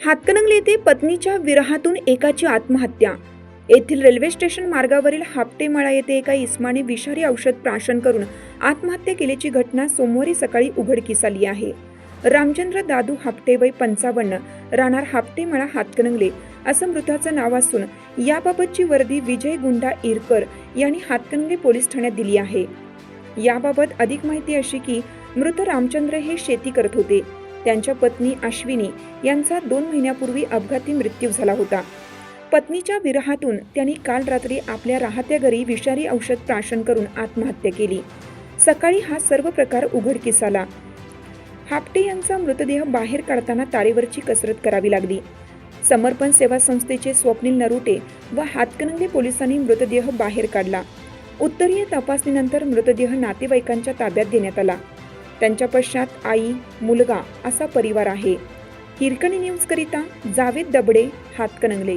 हातकणंगले येथे पत्नीच्या विरहातून एकाची आत्महत्या. येथील रेल्वे स्टेशन मार्गावरील हापटेमाळा येथे एका इस्माने विषारी औषध प्राशन करून आत्महत्या केल्याची घटना सोमवारी सकाळी उघडकीस आली आहे. रामचंद्र दादू हापटे वय पंचावन्न राहणार हापटेमाळा हातकणंगले असं मृताचं नाव असून याबाबतची वर्दी विजय गुंडा इरकर यांनी हातकणंगले पोलीस ठाण्यात दिली आहे. याबाबत अधिक माहिती अशी की मृत रामचंद्र हे शेती करत होते. त्यांच्या पत्नी अश्विनी यांचा दोन महिन्यापूर्वी अपघाती मृत्यू झाला होता. पत्नीच्या विरहातून त्यांनी काल रात्री आपल्या राहत्या घरी विषारी औषध प्राशन करून आत्महत्या केली. सकाळी हा सर्व प्रकार उघडकीस आला हापटे यांचा मृतदेह बाहेर काढताना तारेवरची कसरत करावी लागली. समर्पण सेवा संस्थेचे स्वप्नील नरुटे व हातकणंगले पोलिसांनी मृतदेह बाहेर काढला. उत्तरीय तपासणीनंतर मृतदेह नातेवाईकांच्या ताब्यात देण्यात आला. त्यांच्या पश्चात आई मुलगा असा परिवार आहे. हिरकणी न्यूज करिता जावेद दबडे हातकणंगले.